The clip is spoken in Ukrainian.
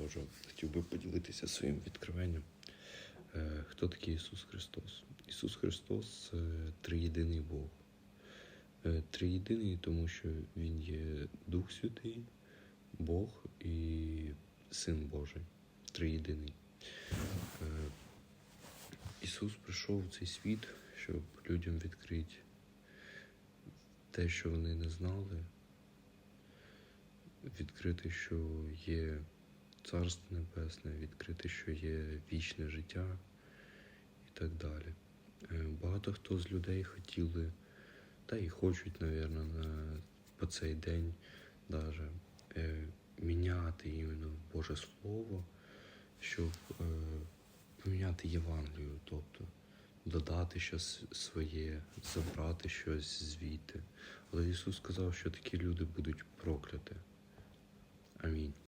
Боже, хотів би поділитися своїм відкриванням. Е, Хто такий Ісус Христос? Ісус Христос триєдиний Бог. Е, Триєдиний, тому що Він є Дух Святий, Бог і Син Божий. Триєдиний. Е, Ісус прийшов в цей світ, щоб людям відкрити те, що вони не знали, відкрити, що є Царство Небесне, відкрити, що є вічне життя і так далі. Е, Багато хто з людей хотіли, та і хочуть, мабуть, по цей день даже, е, міняти іменно Боже Слово, щоб е, поміняти Євангелію, тобто додати щось своє, забрати щось звідти. Але Ісус сказав, що такі люди будуть прокляті. Амінь.